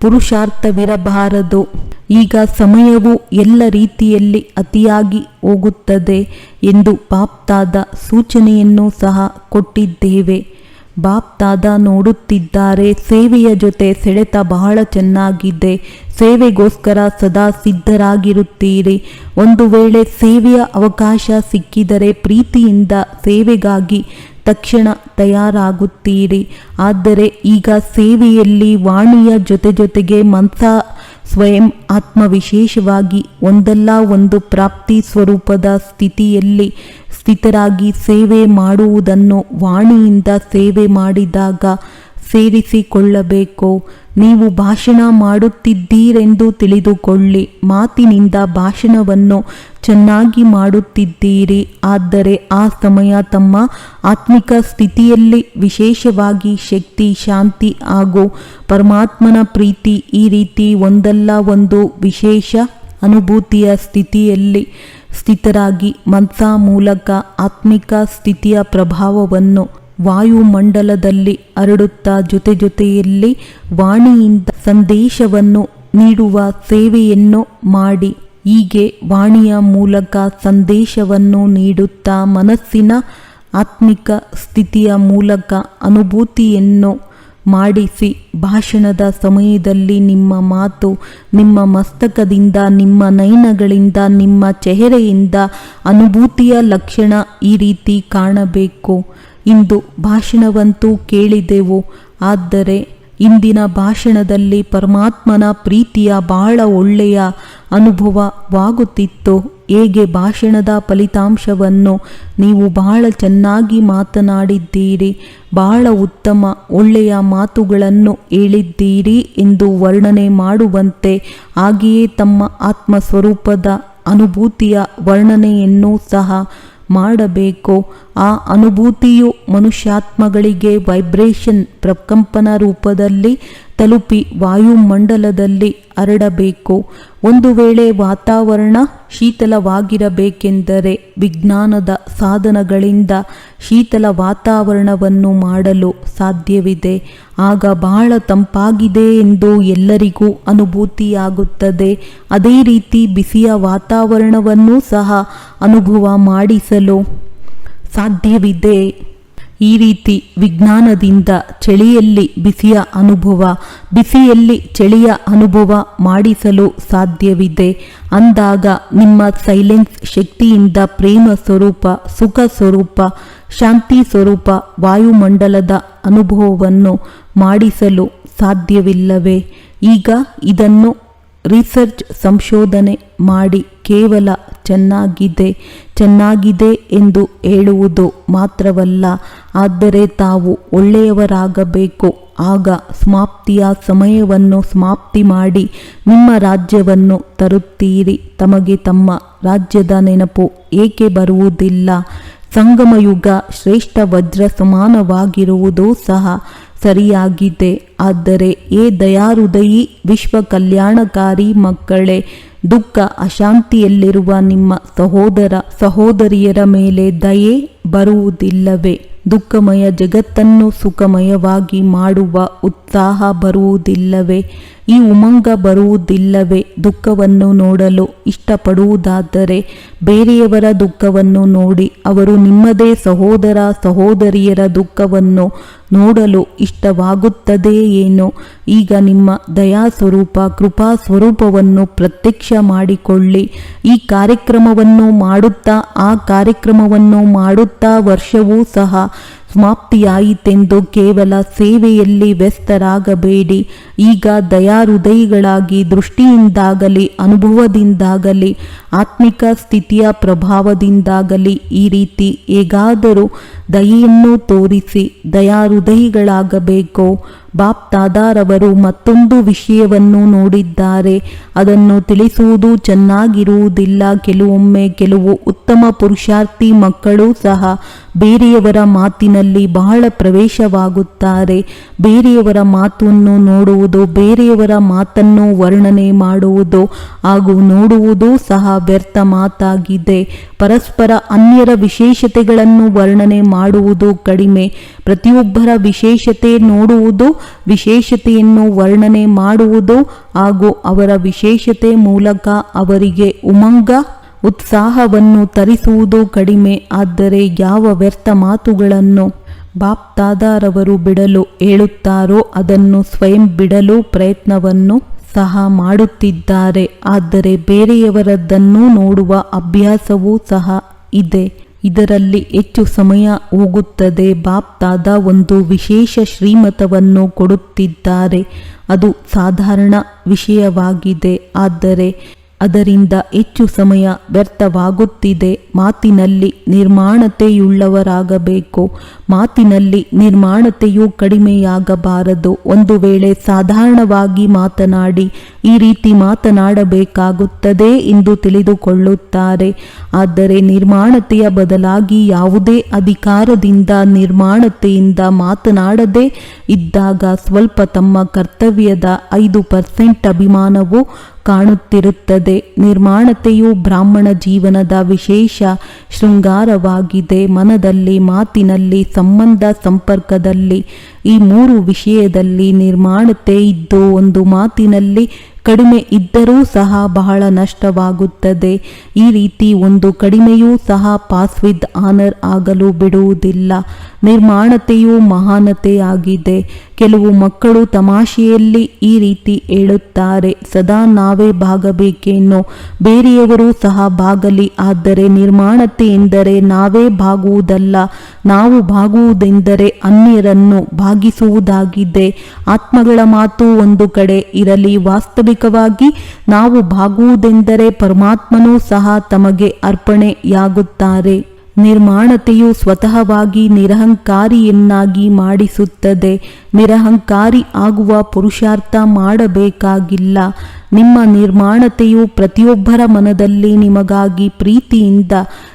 ಪುರುಷಾರ್ಥವಿರಬಾರದು. ಈಗ ಸಮಯವು ಎಲ್ಲ ರೀತಿಯಲ್ಲಿ ಅತಿಯಾಗಿ ಹೋಗುತ್ತದೆ ಎಂದು ಬಾಪ್ತಾದ ಸೂಚನೆಯನ್ನು ಸಹ ಕೊಟ್ಟಿದ್ದೇವೆ. ಬಾಪ್ತಾದ ನೋಡುತ್ತಿದ್ದಾರೆ, ಸೇವೆಯ ಜೊತೆ ಸೆಳೆತ ಬಹಳ ಚೆನ್ನಾಗಿದೆ, ಸೇವೆಗೋಸ್ಕರ ಸದಾ ಸಿದ್ಧರಾಗಿರುತ್ತೀರಿ. ಒಂದು ವೇಳೆ ಸೇವೆಯ ಅವಕಾಶ ಸಿಕ್ಕಿದರೆ ಪ್ರೀತಿಯಿಂದ ಸೇವೆಗಾಗಿ ತಕ್ಷಣ ತಯಾರಾಗುತ್ತೀರಿ. ಆದರೆ ಈಗ ಸೇವೆಯಲ್ಲಿ ವಾಣಿಯ ಜೊತೆ ಜೊತೆಗೆ ಮನಸ ಸ್ವಯಂ ಆತ್ಮ ವಿಶೇಷವಾಗಿ ಒಂದಲ್ಲ ಒಂದು ಪ್ರಾಪ್ತಿ ಸ್ವರೂಪದ ಸ್ಥಿತಿಯಲ್ಲಿ ಸ್ಥಿತರಾಗಿ ಸೇವೆ ಮಾಡುವುದನ್ನು ವಾಣಿಯಿಂದ ಸೇವೆ ಮಾಡಿದಾಗ ಸೇರಿಸಿಕೊಳ್ಳಬೇಕು? ನೀವು ಭಾಷಣ ಮಾಡುತ್ತಿದ್ದೀರೆಂದು ತಿಳಿದುಕೊಳ್ಳಿ. ಮಾತಿನಿಂದ ಭಾಷಣವನ್ನು ಚೆನ್ನಾಗಿ ಮಾಡುತ್ತಿದ್ದೀರಿ. ಆದರೆ ಆ ಸಮಯ ತಮ್ಮ ಆತ್ಮಿಕ ಸ್ಥಿತಿಯಲ್ಲಿ ವಿಶೇಷವಾಗಿ ಶಕ್ತಿ, ಶಾಂತಿ ಹಾಗೂ ಪರಮಾತ್ಮನ ಪ್ರೀತಿ ಈ ರೀತಿ ಒಂದಲ್ಲ ಒಂದು ವಿಶೇಷ ಅನುಭೂತಿಯ ಸ್ಥಿತಿಯಲ್ಲಿ ಸ್ಥಿತರಾಗಿ ಮನ್ಸಾ ಮೂಲಕ ಆತ್ಮಿಕ ಸ್ಥಿತಿಯ ಪ್ರಭಾವವನ್ನು ವಾಯುಮಂಡಲದಲ್ಲಿ ಹರಡುತ್ತಾ ಜೊತೆ ಜೊತೆಯಲ್ಲಿ ವಾಣಿಯಿಂದ ಸಂದೇಶವನ್ನು ನೀಡುವ ಸೇವೆಯನ್ನು ಮಾಡಿ, ಹೀಗೆ ವಾಣಿಯ ಮೂಲಕ ಸಂದೇಶವನ್ನು ನೀಡುತ್ತಾ ಮನಸ್ಸಿನ ಆತ್ಮಿಕ ಸ್ಥಿತಿಯ ಮೂಲಕ ಅನುಭೂತಿಯನ್ನು ಮಾಡಿಸಿ, ಭಾಷಣದ ಸಮಯದಲ್ಲಿ ನಿಮ್ಮ ಮಾತು ನಿಮ್ಮ ಮಸ್ತಕದಿಂದ, ನಿಮ್ಮ ನಯನಗಳಿಂದ, ನಿಮ್ಮ ಚೆಹರೆಯಿಂದ ಅನುಭೂತಿಯ ಲಕ್ಷಣ ಈ ರೀತಿ ಕಾಣಬೇಕು. ಇಂದು ಭಾಷಣವಂತೂ ಕೇಳಿದೆವು. ಆದರೆ ಇಂದಿನ ಭಾಷಣದಲ್ಲಿ ಪರಮಾತ್ಮನ ಪ್ರೀತಿಯ ಬಹಳ ಒಳ್ಳೆಯ ಅನುಭವವಾಗುತ್ತಿತ್ತು. ಹೇಗೆ ಭಾಷಣದ ಫಲಿತಾಂಶವನ್ನು ನೀವು ಬಹಳ ಚೆನ್ನಾಗಿ ಮಾತನಾಡಿದ್ದೀರಿ, ಬಹಳ ಉತ್ತಮ ಒಳ್ಳೆಯ ಮಾತುಗಳನ್ನು ಹೇಳಿದ್ದೀರಿ ಎಂದು ವರ್ಣನೆ ಮಾಡುವಂತೆ ಹಾಗೆಯೇ ತಮ್ಮ ಆತ್ಮ ಸ್ವರೂಪದ ಅನುಭೂತಿಯ ವರ್ಣನೆಯನ್ನು ಸಹ ಮಾಡಬೇಕು? ಆ ಅನುಭೂತಿಯು ಮನುಷ್ಯಾತ್ಮಗಳಿಗೆ ವೈಬ್ರೇಷನ್ ಪ್ರಕಂಪನ ರೂಪದಲ್ಲಿ ತಲುಪಿ ವಾಯುಮಂಡಲದಲ್ಲಿ ಹರಡಬೇಕು. ಒಂದು ವೇಳೆ ವಾತಾವರಣ ಶೀತಲವಾಗಿರಬೇಕೆಂದರೆ ವಿಜ್ಞಾನದ ಸಾಧನಗಳಿಂದ ಶೀತಲ ವಾತಾವರಣವನ್ನು ಮಾಡಲು ಸಾಧ್ಯವಿದೆ. ಆಗ ಬಹಳ ತಂಪಾಗಿದೆ ಎಂದು ಎಲ್ಲರಿಗೂ ಅನುಭೂತಿಯಾಗುತ್ತದೆ. ಅದೇ ರೀತಿ ಬಿಸಿಯ ವಾತಾವರಣವನ್ನು ಸಹ ಅನುಭವ ಮಾಡಿಸಲು ಸಾಧ್ಯವಿದೆ. ಈ ರೀತಿ ವಿಜ್ಞಾನದಿಂದ ಚಳಿಯಲ್ಲಿ ಬಿಸಿಯ ಅನುಭವ, ಬಿಸಿಯಲ್ಲಿ ಚಳಿಯ ಅನುಭವ ಮಾಡಿಸಲು ಸಾಧ್ಯವಿದೆ. ಅಂದಾಗ ನಿಮ್ಮ ಸೈಲೆನ್ಸ್ ಶಕ್ತಿಯಿಂದ ಪ್ರೇಮ ಸ್ವರೂಪ, ಸುಖ ಸ್ವರೂಪ, ಶಾಂತಿ ಸ್ವರೂಪ, ವಾಯುಮಂಡಲದ ಅನುಭವವನ್ನು ಮಾಡಿಸಲು ಸಾಧ್ಯವಿಲ್ಲವೇ? ಈಗ ಇದನ್ನು ರಿಸರ್ಚ್ ಸಂಶೋಧನೆ ಮಾಡಿ ಕೇವಲ ಚೆನ್ನಾಗಿದೆ ಚೆನ್ನಾಗಿದೆ ಎಂದು ಹೇಳುವುದು ಮಾತ್ರವಲ್ಲ, ಆದರೆ ತಾವು ಒಳ್ಳೆಯವರಾಗಬೇಕು. ಆಗ ಸಮಾಪ್ತಿಯ ಸಮಯವನ್ನು ಸಮಾಪ್ತಿ ಮಾಡಿ ನಿಮ್ಮ ರಾಜ್ಯವನ್ನು ತರುತ್ತೀರಿ. ತಮಗೆ ತಮ್ಮ ರಾಜ್ಯದ ನೆನಪು ಏಕೆ ಬರುವುದಿಲ್ಲ? ಸಂಗಮಯುಗ ಶ್ರೇಷ್ಠ ವಜ್ರ ಸಮಾನವಾಗಿರುವುದೂ ಸಹ ಸರಿಯಾಗಿದೆ. ಆದರೆ ಏ ದಯಾಹೃದಯಿ ವಿಶ್ವ ಕಲ್ಯಾಣಕಾರಿ ಮಕ್ಕಳೇ, ದುಃಖ ಅಶಾಂತಿಯಲ್ಲಿರುವ ನಿಮ್ಮ ಸಹೋದರ, ಸಹೋದರಿಯರ ಮೇಲೆ ದಯೆ ಬರುವುದಿಲ್ಲವೇ? ದುಃಖಮಯ ಜಗತ್ತನ್ನು ಸುಖಮಯವಾಗಿ ಮಾಡುವ ಉತ್ಸಾಹ ಬರುವುದಿಲ್ಲವೇ? ಈ ಉಮಂಗ ಬರುವುದಿಲ್ಲವೇ ದುಃಖವನ್ನು ನೋಡಲು ಇಷ್ಟಪಡುವುದಾದರೆ ಬೇರೆಯವರ ದುಃಖವನ್ನು ನೋಡಿ ಅವರು ನಿಮ್ಮದೇ ಸಹೋದರ ಸಹೋದರಿಯರ ದುಃಖವನ್ನು ನೋಡಲು ಇಷ್ಟವಾಗುತ್ತದೆ ಏನೋ? ಈಗ ನಿಮ್ಮ ದಯಾ ಸ್ವರೂಪ ಕೃಪಾ ಸ್ವರೂಪವನ್ನು ಪ್ರತ್ಯಕ್ಷ ಮಾಡಿಕೊಳ್ಳಿ. ಈ ಕಾರ್ಯಕ್ರಮವನ್ನು ಮಾಡುತ್ತಾ, ಆ ಕಾರ್ಯಕ್ರಮವನ್ನು ಮಾಡುತ್ತಾ ವರ್ಷವೂ ಸಹ ಸಮಾಪ್ತಿಯಾಯಿತೆಂದು ಕೇವಲ ಸೇವೆಯಲ್ಲಿ ವ್ಯಸ್ತರಾಗಬೇಡಿ. ಈಗ ದಯಾಹೃದಯಿಗಳಾಗಿ ದೃಷ್ಟಿಯಿಂದಾಗಲಿ, ಅನುಭವದಿಂದಾಗಲಿ, ಆತ್ಮಿಕ ಸ್ಥಿತಿಯ ಪ್ರಭಾವದಿಂದಾಗಲಿ ಈ ರೀತಿ ಹೇಗಾದರೂ ದಯೆಯನ್ನು ತೋರಿಸಿ ದಯಾಹೃದಯಿಗಳಾಗಬೇಕು. ಬಾಪ್ ತಾದಾರವರು ಮತ್ತೊಂದು ವಿಷಯವನ್ನು ನೋಡಿದ್ದಾರೆ. ಅದನ್ನು ತಿಳಿಸುವುದು ಚೆನ್ನಾಗಿರುವುದಿಲ್ಲ. ಕೆಲವೊಮ್ಮೆ ಕೆಲವು ಉತ್ತಮ ಪುರುಷಾರ್ಥಿ ಮಕ್ಕಳು ಸಹ ಬೇರೆಯವರ ಮಾತಿನಲ್ಲಿ ಬಹಳ ಪ್ರವೇಶವಾಗುತ್ತಾರೆ. ಬೇರೆಯವರ ಮಾತನ್ನು ನೋಡುವುದು, ಬೇರೆಯವರ ಮಾತನ್ನು ವರ್ಣನೆ ಮಾಡುವುದು ಹಾಗೂ ನೋಡುವುದು ಸಹ ವ್ಯರ್ಥ ಮಾತಾಗಿದೆ. ಪರಸ್ಪರ ಅನ್ಯರ ವಿಶೇಷತೆಗಳನ್ನು ವರ್ಣನೆ ಮಾಡುವುದು ಕಡಿಮೆ. ಪ್ರತಿಯೊಬ್ಬರ ವಿಶೇಷತೆ ನೋಡುವುದು, ವಿಶೇಷತೆಯನ್ನು ವರ್ಣನೆ ಮಾಡುವುದು ಹಾಗೂ ಅವರ ವಿಶೇಷತೆ ಮೂಲಕ ಅವರಿಗೆ ಉಮಂಗ, ಉತ್ಸಾಹವನ್ನು ತರಿಸುವುದು ಕಡಿಮೆ. ಆದರೆ ಯಾವ ವ್ಯರ್ಥ ಮಾತುಗಳನ್ನು ಬಾಪ್ತಾದಾರವರು ಬಿಡಲು ಹೇಳುತ್ತಾರೋ ಅದನ್ನು ಸ್ವಯಂ ಬಿಡಲು ಪ್ರಯತ್ನವನ್ನು ಸಹ ಮಾಡುತ್ತಿದ್ದಾರೆ. ಆದರೆ ಬೇರೆಯವರದ್ದನ್ನು ನೋಡುವ ಅಭ್ಯಾಸವೂ ಸಹ ಇದೆ. ಇದರಲ್ಲಿ ಹೆಚ್ಚು ಸಮಯ ಹೋಗುತ್ತದೆ. ಬಾಪ್ತಾದ ಒಂದು ವಿಶೇಷ ಶ್ರೀಮತವನ್ನು ಕೊಡುತ್ತಿದ್ದಾರೆ. ಅದು ಸಾಧಾರಣ ವಿಷಯವಾಗಿದೆ. ಆದರೆ ಅದರಿಂದ ಹೆಚ್ಚು ಸಮಯ ವ್ಯರ್ಥವಾಗುತ್ತಿದೆ. ಮಾತಿನಲ್ಲಿ ನಿರ್ಮಾಣತೆಯುಳ್ಳವರಾಗಬೇಕು. ಮಾತಿನಲ್ಲಿ ನಿರ್ಮಾಣತೆಯು ಕಡಿಮೆಯಾಗಬಾರದು. ಒಂದು ವೇಳೆ ಸಾಧಾರಣವಾಗಿ ಮಾತನಾಡಿ ಈ ರೀತಿ ಮಾತನಾಡಬೇಕಾಗುತ್ತದೆ ಎಂದು ತಿಳಿದುಕೊಳ್ಳುತ್ತಾರೆ. ಆದರೆ ನಿರ್ಮಾಣತೆಯ ಬದಲಾಗಿ ಯಾವುದೇ ಅಧಿಕಾರದಿಂದ, ನಿರ್ಮಾಣತೆಯಿಂದ ಮಾತನಾಡದೇ ಇದ್ದಾಗ ಸ್ವಲ್ಪ ತಮ್ಮ ಕರ್ತವ್ಯದ ಐದು ಪರ್ಸೆಂಟ್ ಅಭಿಮಾನವು ಕಾಣುತ್ತಿರುತ್ತದೆ. ನಿರ್ಮಾಣತೆಯು ಬ್ರಾಹ್ಮಣ ಜೀವನದ ವಿಶೇಷ ಶೃಂಗಾರವಾಗಿದೆ. ಮನದಲ್ಲಿ, ಮಾತಿನಲ್ಲಿ, ಸಂಬಂಧ ಸಂಪರ್ಕದಲ್ಲಿ, ಈ ಮೂರು ವಿಷಯದಲ್ಲಿ ನಿರ್ಮಾಣತೆ ಇದ್ದು ಒಂದು ಮಾತಿನಲ್ಲಿ ಕಡಿಮೆ ಇದ್ದರೂ ಸಹ ಬಹಳ ನಷ್ಟವಾಗುತ್ತದೆ. ಈ ರೀತಿ ಒಂದು ಕಡಿಮೆಯೂ ಸಹ ಪಾಸ್ ವಿತ್ ಆನರ್ ಆಗಲು ಬಿಡುವುದಿಲ್ಲ. ನಿರ್ಮಾಣತೆಯು ಮಹಾನತೆಯಾಗಿದೆ. ಕೆಲವು ಮಕ್ಕಳು ತಮಾಷೆಯಲ್ಲಿ ಈ ರೀತಿ ಹೇಳುತ್ತಾರೆ, ಸದಾ ನಾವೇ ಭಾಗಬೇಕೇನೋ ಬೇರೆಯವರು ಸಹ ಭಾಗಲಿ ಆದರೆ ನಿರ್ಮಾಣತೆ ಎಂದರೆ ನಾವೇ ಭಾಗುವುದಲ್ಲ ನಾವು ಭಾಗುವುದೆಂದರೆ ಅನ್ಯರನ್ನು ಭಾಗಿಸುವುದಾಗಿದೆ ಆತ್ಮಗಳ ಮಾತು ಒಂದು ಕಡೆ ಇರಲಿ, ವಾಸ್ತವಿಕವಾಗಿ ನಾವು ಭಾಗುವುದೆಂದರೆ ಪರಮಾತ್ಮನೂ ಸಹ ತಮಗೆ ಅರ್ಪಣೆಯಾಗುತ್ತಾರೆ. ನಿರ್ಮಾಣತೆಯು ಸ್ವತಃವಾಗಿ ನಿರಹಂಕಾರಿಯನ್ನಾಗಿ ಮಾಡಿಸುತ್ತದೆ. ನಿರಹಂಕಾರಿ ಆಗುವ ಪುರುಷಾರ್ಥ ಮಾಡಬೇಕಾಗಿಲ್ಲ. ನಿಮ್ಮ ನಿರ್ಮಾಣತೆಯು ಪ್ರತಿಯೊಬ್ಬರ ಮನದಲ್ಲಿ ನಿಮಗಾಗಿ ಪ್ರೀತಿಯಿಂದ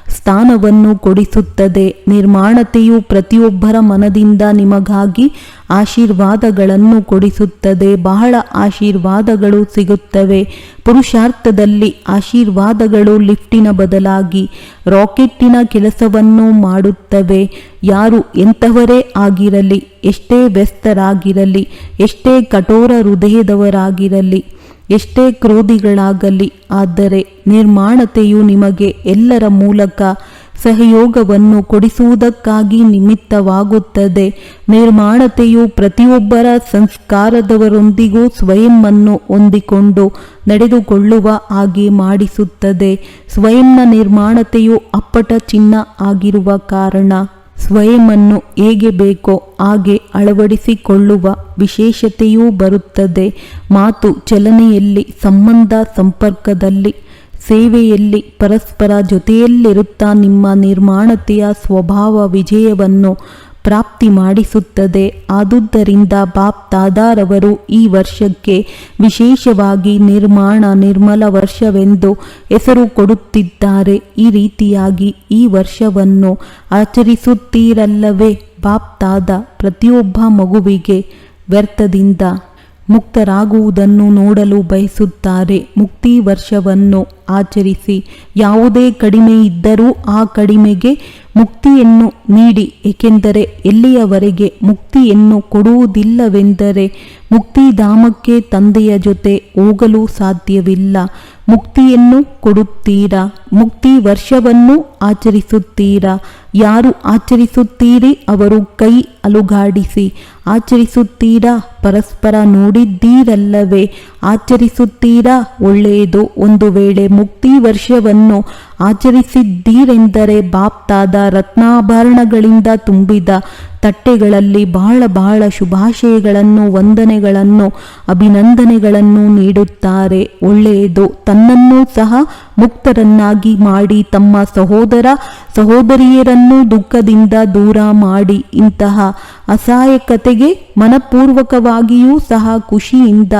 ಸ್ಥಾನವನ್ನು ಕೊಡಿಸುತ್ತದೆ. ನಿರ್ಮಾಣತೆಯು ಪ್ರತಿಯೊಬ್ಬರ ಮನದಿಂದ ನಿಮಗಾಗಿ ಆಶೀರ್ವಾದಗಳನ್ನು ಕೊಡಿಸುತ್ತದೆ. ಬಹಳ ಆಶೀರ್ವಾದಗಳು ಸಿಗುತ್ತವೆ. ಪುರುಷಾರ್ಥದಲ್ಲಿ ಆಶೀರ್ವಾದಗಳು ಲಿಫ್ಟಿನ ಬದಲಾಗಿ ರಾಕೆಟ್ಟಿನ ಕೆಲಸವನ್ನು ಮಾಡುತ್ತವೆ. ಯಾರು ಎಂಥವರೇ ಆಗಿರಲಿ, ಎಷ್ಟೇ ವ್ಯಸ್ತರಾಗಿರಲಿ, ಎಷ್ಟೇ ಕಠೋರ ಹೃದಯದವರಾಗಿರಲಿ ಎಷ್ಟೇ ಕ್ರೋಧಿಗಳಾಗಲಿ, ಆದರೆ ನಿರ್ಮಾಣತೆಯು ನಿಮಗೆ ಎಲ್ಲರ ಮೂಲಕ ಸಹಯೋಗವನ್ನು ಕೊಡಿಸುವುದಕ್ಕಾಗಿ ನಿಮಿತ್ತವಾಗುತ್ತದೆ. ನಿರ್ಮಾಣತೆಯು ಪ್ರತಿಯೊಬ್ಬರ ಸಂಸ್ಕಾರದವರೊಂದಿಗೂ ಸ್ವಯಂವನ್ನು ಹೊಂದಿಕೊಂಡು ನಡೆದುಕೊಳ್ಳುವ ಹಾಗೆ ಮಾಡಿಸುತ್ತದೆ. ಸ್ವಯಂನ ನಿರ್ಮಾಣತೆಯು ಅಪ್ಪಟ ಚಿನ್ನ ಆಗಿರುವ ಕಾರಣ. ಸ್ವಯಂವನ್ನು ಹೇಗೆ ಬೇಕೋ ಹಾಗೆ ಅಳವಡಿಸಿಕೊಳ್ಳುವ ವಿಶೇಷತೆಯೂ ಬರುತ್ತದೆ. ಮಾತು ಚಲನೆಯಲ್ಲಿ, ಸಂಬಂಧ ಸಂಪರ್ಕದಲ್ಲಿ, ಸೇವೆಯಲ್ಲಿ, ಪರಸ್ಪರ ಜೊತೆಯಲ್ಲಿರುತ್ತಾ ನಿಮ್ಮ ನಿರ್ಮಾಣತೆಯ ಸ್ವಭಾವ ವಿಜಯವನ್ನು ಪ್ರಾಪ್ತಿ ಮಾಡಿಸುತ್ತದೆ. ಆದುದರಿಂದ ಬಾಪ್ ದಾದಾರವರು ಈ ವರ್ಷಕ್ಕೆ ವಿಶೇಷವಾಗಿ ನಿರ್ಮಾಣ ನಿರ್ಮಲ ವರ್ಷವೆಂದು ಹೆಸರು ಕೊಡುತ್ತಿದ್ದಾರೆ. ಈ ರೀತಿಯಾಗಿ ಈ ವರ್ಷವನ್ನು ಆಚರಿಸುತ್ತೀರಲ್ಲವೇ ಬಾಪ್ ತಾದ ಪ್ರತಿಯೊಬ್ಬ ಮಗುವಿಗೆ ವ್ಯರ್ಥದಿಂದ. ಮುಕ್ತರಾಗುವುದನ್ನು ನೋಡಲು ಬಯಸುತ್ತಾರೆ. ಮುಕ್ತಿ ವರ್ಷವನ್ನು ಆಚರಿಸಿ. ಯಾವುದೇ ಕಡಿಮೆ ಇದ್ದರೂ ಆ ಕಡಿಮೆಗೆ ಮುಕ್ತಿಯನ್ನು ನೀಡಿ. ಏಕೆಂದರೆ ಎಲ್ಲಿಯವರೆಗೆ ಮುಕ್ತಿಯನ್ನು ಕೊಡುವುದಿಲ್ಲವೆಂದರೆ ಮುಕ್ತಿಧಾಮಕ್ಕೆ ತಂದೆಯ ಜೊತೆ ಹೋಗಲು ಸಾಧ್ಯವಿಲ್ಲ. ಮುಕ್ತಿಯನ್ನು ಕೊಡುತ್ತೀರಾ? ಮುಕ್ತಿ ವರ್ಷವನ್ನು ಆಚರಿಸುತ್ತೀರಾ? ಯಾರು ಆಚರಿಸುತ್ತೀರಿ? ಅವರು ಕೈ ಅಲುಗಾಡಿಸಿ. ಆಚರಿಸುತ್ತೀರಾ? ಪರಸ್ಪರ ನೋಡಿದ್ದೀರಲ್ಲವೇ? ಆಚರಿಸುತ್ತೀರಾ? ಒಳ್ಳೆಯದು. ಒಂದು ವೇಳೆ ಮುಕ್ತಿ ವರ್ಷವನ್ನು ಆಚರಿಸಿದ್ದೀರೆಂದರೆ ಬಾಪ್ತಾದ ರತ್ನಾಭರಣಗಳಿಂದ ತುಂಬಿದ ತಟ್ಟೆಗಳಲ್ಲಿ ಬಹಳ ಬಹಳ ಶುಭಾಶಯಗಳನ್ನು, ವಂದನೆಗಳನ್ನು, ಅಭಿನಂದನೆಗಳನ್ನು ನೀಡುತ್ತಾರೆ. ಒಳ್ಳೆಯದು. ತನ್ನನ್ನೂ ಸಹ ಮುಕ್ತರನ್ನಾಗಿ ಮಾಡಿ, ತಮ್ಮ ಸಹೋದರ ಸಹೋದರಿಯರನ್ನು ದುಃಖದಿಂದ ದೂರ ಮಾಡಿ. ಇಂತಹ ಅಸಹಾಯಕತೆಗೆ ಮನಪೂರ್ವಕವಾಗಿಯೂ ಸಹ ಖುಷಿಯಿಂದ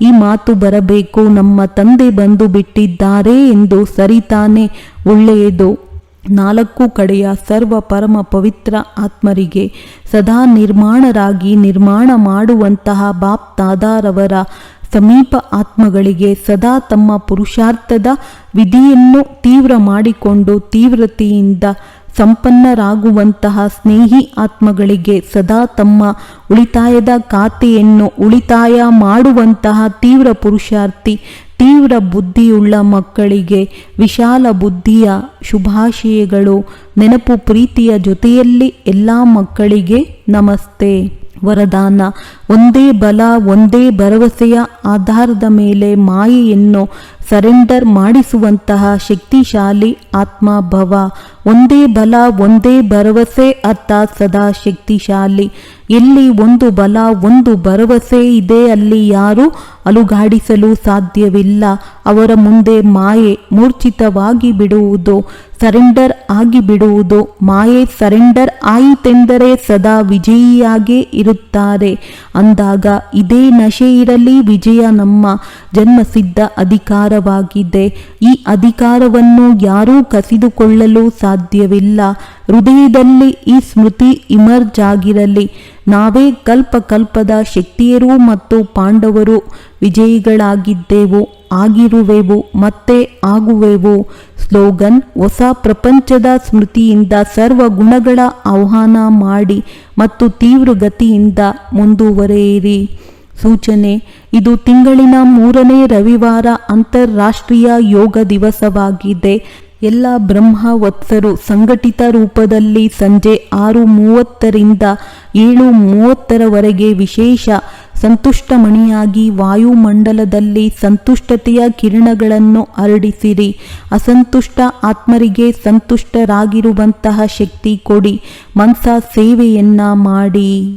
ಈ ಮಾತು ಬರಬೇಕು. ನಮ್ಮ ತಂದೆ ಬಂದು ಬಿಟ್ಟಿದ್ದಾರೆ ಎಂದು ಸರಿತಾನೆ ಒಳ್ಳೆಯದು. ನಾಲ್ಕು ಕಡೆಯ ಸರ್ವ ಪರಮ ಪವಿತ್ರ ಆತ್ಮರಿಗೆ ಸದಾ ನಿರ್ಮಾಣರಾಗಿ ನಿರ್ಮಾಣ ಮಾಡುವಂತಹ ಬಾಪ್ ತಾದಾರವರ ಸಮೀಪ ಆತ್ಮಗಳಿಗೆ ಸದಾ ತಮ್ಮ ಪುರುಷಾರ್ಥದ ವಿಧಿಯನ್ನು ತೀವ್ರ ಮಾಡಿಕೊಂಡು ತೀವ್ರತೆಯಿಂದ ಸಂಪನ್ನರಾಗುವಂತಹ ಸ್ನೇಹಿ ಆತ್ಮಗಳಿಗೆ ಸದಾ ತಮ್ಮ ಉಳಿತಾಯದ ಖಾತೆಯನ್ನು ಉಳಿತಾಯ ಮಾಡುವಂತಹ ತೀವ್ರ ಪುರುಷಾರ್ಥಿ ತೀವ್ರ ಬುದ್ಧಿಯುಳ್ಳ ಮಕ್ಕಳಿಗೆ ವಿಶಾಲ ಬುದ್ಧಿಯ ಶುಭಾಶಯಗಳು ನೆನಪು ಪ್ರೀತಿಯ ಜೊತೆಯಲ್ಲಿ ಎಲ್ಲ ಮಕ್ಕಳಿಗೆ ನಮಸ್ತೆ. ವರದಾನ. ಒಂದೇ ಬಲ, ಒಂದೇ ಭರವಸೆಯ ಆಧಾರದ ಮೇಲೆ ಮಾಯೆಯನ್ನು ಸರೆಂಡರ್ ಮಾಡಿಸುವಂತಹ ಶಕ್ತಿಶಾಲಿ ಆತ್ಮಭವ ಒಂದೇ ಬಲ, ಒಂದೇ ಭರವಸೆ ಅರ್ಥ ಸದಾ ಶಕ್ತಿಶಾಲಿ. ಎಲ್ಲಿ ಒಂದು ಬಲ, ಒಂದು ಭರವಸೆ ಇದೆ, ಅಲ್ಲಿ ಯಾರು ಅಲುಗಾಡಿಸಲು ಸಾಧ್ಯವಿಲ್ಲ. ಅವರ ಮುಂದೆ ಮಾಯೆ ಮೂರ್ಛಿತವಾಗಿ ಬಿಡುವುದು ಸರೆಂಡರ್ ಆಗಿ ಬಿಡುವುದು. ಮಾಯೆ ಸರೆಂಡರ್ ಆಯಿತೆಂದರೆ ಸದಾ ವಿಜಯಿಯಾಗೇ ಇರುತ್ತಾರೆ. ಅಂದಾಗ ಇದೇ ನಶೆ ಇರಲಿ ವಿಜಯ ನಮ್ಮ ಜನ್ಮಸಿದ್ಧ ಅಧಿಕಾರವಾಗಿದೆ. ಈ ಅಧಿಕಾರವನ್ನು ಯಾರೂ ಕಸಿದುಕೊಳ್ಳಲು ಸಾಧ್ಯವಿಲ್ಲ. ಹೃದಯದಲ್ಲಿ ಈ ಸ್ಮೃತಿ ಇಮರ್ಜ್ ಆಗಿರಲಿ. ನಾವೇ ಕಲ್ಪ ಕಲ್ಪದ ಶಕ್ತಿಯರು ಮತ್ತು ಪಾಂಡವರು ವಿಜಯಿಗಳಾಗಿದ್ದೆವು. ಆಗಿರುವೆವು, ಮತ್ತೆ ಆಗುವೆವು. ಸ್ಲೋಗನ್, ಹೊಸ ಪ್ರಪಂಚದ ಸ್ಮೃತಿಯಿಂದ ಸರ್ವ ಗುಣಗಳ ಆಹ್ವಾನ ಮಾಡಿ ಮತ್ತು ತೀವ್ರಗತಿಯಿಂದ ಮುಂದುವರೆಯಿರಿ. ಸೂಚನೆ, ಇದು ತಿಂಗಳಿನ ಮೂರನೇ ರವಿವಾರ ಅಂತಾರಾಷ್ಟ್ರೀಯ ಯೋಗ ದಿವಸವಾಗಿದೆ. ಎಲ್ಲ ಬ್ರಹ್ಮವತ್ಸರು ಸಂಘಟಿತ ರೂಪದಲ್ಲಿ ಸಂಜೆ ಆರು ಮೂವತ್ತರಿಂದ ಏಳು ಮೂವತ್ತರವರೆಗೆ ವಿಶೇಷ ಸಂತುಷ್ಟಮಣಿಯಾಗಿ ವಾಯುಮಂಡಲದಲ್ಲಿ ಸಂತುಷ್ಟತೆಯ ಕಿರಣಗಳನ್ನು ಹರಡಿಸಿರಿ. ಅಸಂತುಷ್ಟ ಆತ್ಮರಿಗೆ ಸಂತುಷ್ಟರಾಗಿರುವಂತಹ ಶಕ್ತಿ ಕೊಡಿ. ಮನ್ಸ ಸೇವೆಯನ್ನ ಮಾಡಿ.